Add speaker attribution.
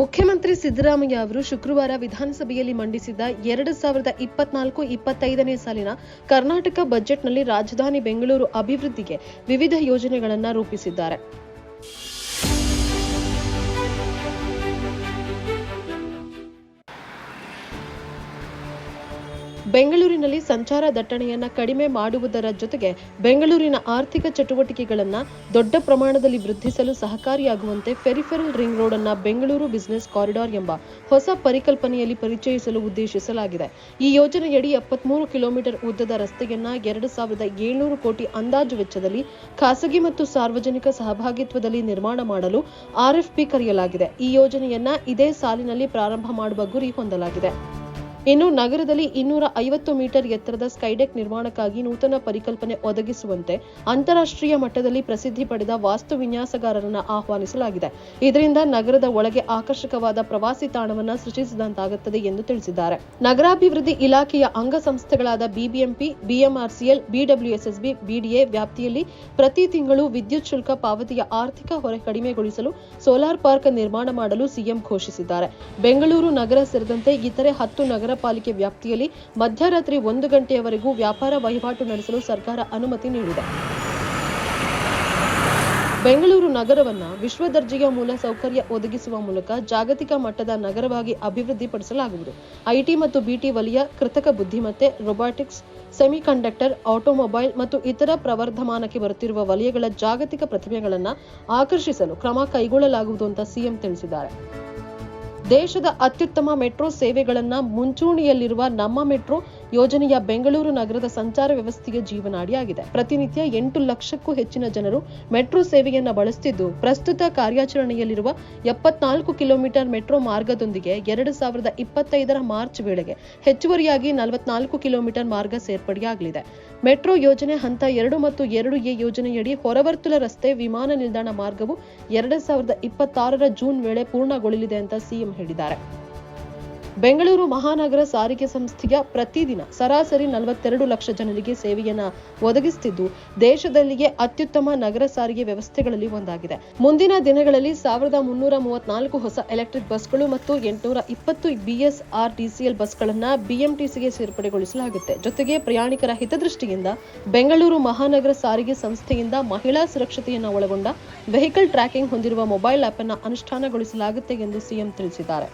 Speaker 1: ಮುಖ್ಯಮಂತ್ರಿ ಸಿದ್ದರಾಮಯ್ಯ ಅವರು ಶುಕ್ರವಾರ ವಿಧಾನಸಭೆಯಲ್ಲಿ ಮಂಡಿಸಿದ್ದ ಎರಡು ಸಾವಿರದ ಇಪ್ಪತ್ನಾಲ್ಕು ಇಪ್ಪತ್ತೈದನೇ ಸಾಲಿನ ಕರ್ನಾಟಕ ಬಜೆಟ್ನಲ್ಲಿ ರಾಜಧಾನಿ ಬೆಂಗಳೂರು ಅಭಿವೃದ್ಧಿಗೆ ವಿವಿಧ ಯೋಜನೆಗಳನ್ನು ರೂಪಿಸಿದ್ದಾರೆ. ಬೆಂಗಳೂರಿನಲ್ಲಿ ಸಂಚಾರ ದಟ್ಟಣೆಯನ್ನು ಕಡಿಮೆ ಮಾಡುವುದರ ಜೊತೆಗೆ ಬೆಂಗಳೂರಿನ ಆರ್ಥಿಕ ಚಟುವಟಿಕೆಗಳನ್ನು ದೊಡ್ಡ ಪ್ರಮಾಣದಲ್ಲಿ ವೃದ್ಧಿಸಲು ಸಹಕಾರಿಯಾಗುವಂತೆ ಫೆರಿಫೆರಲ್ ರಿಂಗ್ ರೋಡ್ ಅನ್ನ ಬೆಂಗಳೂರು ಬಿಸಿನೆಸ್ ಕಾರಿಡಾರ್ ಎಂಬ ಹೊಸ ಪರಿಕಲ್ಪನೆಯಲ್ಲಿ ಪರಿಚಯಿಸಲು ಉದ್ದೇಶಿಸಲಾಗಿದೆ. ಈ ಯೋಜನೆಯಡಿ ಎಪ್ಪತ್ಮೂರು ಕಿಲೋಮೀಟರ್ ಉದ್ದದ ರಸ್ತೆಯನ್ನ ಎರಡು ಸಾವಿರದ ಏಳ್ನೂರು ಕೋಟಿ ಅಂದಾಜು ವೆಚ್ಚದಲ್ಲಿ ಖಾಸಗಿ ಮತ್ತು ಸಾರ್ವಜನಿಕ ಸಹಭಾಗಿತ್ವದಲ್ಲಿ ನಿರ್ಮಾಣ ಮಾಡಲು ಆರ್ಎಫ್ಪಿ ಕರೆಯಲಾಗಿದೆ. ಈ ಯೋಜನೆಯನ್ನ ಇದೇ ಸಾಲಿನಲ್ಲಿ ಪ್ರಾರಂಭ ಮಾಡುವ ಗುರಿ ಹೊಂದಲಾಗಿದೆ. ಇನ್ನು ನಗರದಲ್ಲಿ ಇನ್ನೂರ ಐವತ್ತು ಮೀಟರ್ ಎತ್ತರದ ಸ್ಕೈಡೆಕ್ ನಿರ್ಮಾಣಕ್ಕಾಗಿ ನೂತನ ಪರಿಕಲ್ಪನೆ ಒದಗಿಸುವಂತೆ ಅಂತಾರಾಷ್ಟ್ರೀಯ ಮಟ್ಟದಲ್ಲಿ ಪ್ರಸಿದ್ಧಿ ಪಡೆದ ವಾಸ್ತು ವಿನ್ಯಾಸಗಾರರನ್ನು ಆಹ್ವಾನಿಸಲಾಗಿದೆ. ಇದರಿಂದ ನಗರದ ಒಳಗೆ ಆಕರ್ಷಕವಾದ ಪ್ರವಾಸಿ ತಾಣವನ್ನು ಸೃಷ್ಟಿಸಿದಂತಾಗುತ್ತದೆ ಎಂದು ತಿಳಿಸಿದ್ದಾರೆ. ನಗರಾಭಿವೃದ್ಧಿ ಇಲಾಖೆಯ ಅಂಗಸಂಸ್ಥೆಗಳಾದ ಬಿಬಿಎಂಪಿ, ಬಿಎಂಆರ್ಸಿಎಲ್, ಬಿಡಬ್ಲ್ಯೂಎಸ್ಎಸ್ಬಿ, ಬಿಡಿಎ ವ್ಯಾಪ್ತಿಯಲ್ಲಿ ಪ್ರತಿ ತಿಂಗಳು ವಿದ್ಯುತ್ ಶುಲ್ಕ ಪಾವತಿಯ ಆರ್ಥಿಕ ಹೊರೆ ಕಡಿಮೆಗೊಳಿಸಲು ಸೋಲಾರ್ ಪಾರ್ಕ್ ನಿರ್ಮಾಣ ಮಾಡಲು ಸಿಎಂ ಘೋಷಿಸಿದ್ದಾರೆ. ಬೆಂಗಳೂರು ನಗರ ಸೇರಿದಂತೆ ಇತರೆ ಹತ್ತು ನಗರ ಪಾಲಿಕೆ ವ್ಯಾಪ್ತಿಯಲ್ಲಿ ಮಧ್ಯರಾತ್ರಿ ಒಂದು ಗಂಟೆಯವರೆಗೂ ವ್ಯಾಪಾರ ವಹಿವಾಟು ನಡೆಸಲು ಸರ್ಕಾರ ಅನುಮತಿ ನೀಡಿದೆ. ಬೆಂಗಳೂರು ನಗರವನ್ನು ವಿಶ್ವ ದರ್ಜೆಯ ಮೂಲ ಸೌಕರ್ಯ ಒದಗಿಸುವ ಮೂಲಕ ಜಾಗತಿಕ ಮಟ್ಟದ ನಗರವಾಗಿ ಅಭಿವೃದ್ಧಿಪಡಿಸಲಾಗುವುದು. ಐಟಿ ಮತ್ತು ಬಿಟಿ ವಲಯ, ಕೃತಕ ಬುದ್ಧಿಮತ್ತೆ ರೊಬಾಟಿಕ್ಸ್ ಸೆಮಿಕಂಡಕ್ಟರ್ ಆಟೋಮೊಬೈಲ್ ಮತ್ತು ಇತರ ಪ್ರವರ್ಧಮಾನಕ್ಕೆ ಬರುತ್ತಿರುವ ವಲಯಗಳ ಜಾಗತಿಕ ಪ್ರತಿಭೆಗಳನ್ನು ಆಕರ್ಷಿಸಲು ಕ್ರಮ ಕೈಗೊಳ್ಳಲಾಗುವುದು ಅಂತ ಸಿಎಂ ತಿಳಿಸಿದ್ದಾರೆ. ದೇಶದ ಅತ್ಯುತ್ತಮ ಮೆಟ್ರೋ ಸೇವೆಗಳನ್ನ ಮುಂಚೂಣಿಯಲ್ಲಿರುವ ನಮ್ಮ ಮೆಟ್ರೋ ಯೋಜನೆಯ ಬೆಂಗಳೂರು ನಗರದ ಸಂಚಾರ ವ್ಯವಸ್ಥೆಯ ಜೀವನಾಡಿಯಾಗಿದೆ. ಪ್ರತಿನಿತ್ಯ ಎಂಟು ಲಕ್ಷಕ್ಕೂ ಹೆಚ್ಚಿನ ಜನರು ಮೆಟ್ರೋ ಸೇವೆಯನ್ನ ಬಳಸುತ್ತಿದ್ದು ಪ್ರಸ್ತುತ ಕಾರ್ಯಾಚರಣೆಯಲ್ಲಿರುವ ಎಪ್ಪತ್ನಾಲ್ಕು ಕಿಲೋಮೀಟರ್ ಮೆಟ್ರೋ ಮಾರ್ಗದೊಂದಿಗೆ ಎರಡು ಸಾವಿರದ ಇಪ್ಪತ್ತೈದರ ಮಾರ್ಚ್ ವೇಳೆಗೆ ಹೆಚ್ಚುವರಿಯಾಗಿ ನಲವತ್ನಾಲ್ಕು ಕಿಲೋಮೀಟರ್ ಮಾರ್ಗ ಸೇರ್ಪಡೆಯಾಗಲಿದೆ. ಮೆಟ್ರೋ ಯೋಜನೆ ಹಂತ ಎರಡು ಮತ್ತು ಎರಡು ಎ ಯೋಜನೆಯಡಿ ಹೊರವರ್ತುಲ ರಸ್ತೆ ವಿಮಾನ ನಿಲ್ದಾಣ ಮಾರ್ಗವು ಎರಡು ಸಾವಿರದ ಇಪ್ಪತ್ತಾರರ ಜೂನ್ ವೇಳೆ ಪೂರ್ಣಗೊಳ್ಳಲಿದೆ ಅಂತ ಸಿಎಂ ಹೇಳಿದ್ದಾರೆ. ಬೆಂಗಳೂರು ಮಹಾನಗರ ಸಾರಿಗೆ ಸಂಸ್ಥೆಯ ಪ್ರತಿದಿನ ಸರಾಸರಿ ನಲವತ್ತೆರಡು ಲಕ್ಷ ಜನರಿಗೆ ಸೇವೆಯನ್ನ ಒದಗಿಸುತ್ತಿದ್ದು ದೇಶದಲ್ಲಿಯೇ ಅತ್ಯುತ್ತಮ ನಗರ ಸಾರಿಗೆ ವ್ಯವಸ್ಥೆಗಳಲ್ಲಿ ಒಂದಾಗಿದೆ. ಮುಂದಿನ ದಿನಗಳಲ್ಲಿ ಸಾವಿರದ ಮುನ್ನೂರ ಮೂವತ್ನಾಲ್ಕು ಹೊಸ ಎಲೆಕ್ಟ್ರಿಕ್ ಬಸ್ಗಳು ಮತ್ತು ಎಂಟುನೂರ ಇಪ್ಪತ್ತು ಬಿಎಸ್ಆರ್ಟಿಸಿಎಲ್ ಬಸ್ಗಳನ್ನ ಬಿಎಂಟಿಸಿಗೆ ಸೇರ್ಪಡೆಗೊಳಿಸಲಾಗುತ್ತೆ. ಜೊತೆಗೆ ಪ್ರಯಾಣಿಕರ ಹಿತದೃಷ್ಟಿಯಿಂದ ಬೆಂಗಳೂರು ಮಹಾನಗರ ಸಾರಿಗೆ ಸಂಸ್ಥೆಯಿಂದ ಮಹಿಳಾ ಸುರಕ್ಷತೆಯನ್ನು ಒಳಗೊಂಡ ವೆಹಿಕಲ್ ಟ್ರ್ಯಾಕಿಂಗ್ ಹೊಂದಿರುವ ಮೊಬೈಲ್ ಆಪ್ ಅನ್ನು ಅನುಷ್ಠಾನಗೊಳಿಸಲಾಗುತ್ತೆ ಎಂದು ಸಿಎಂ ತಿಳಿಸಿದ್ದಾರೆ.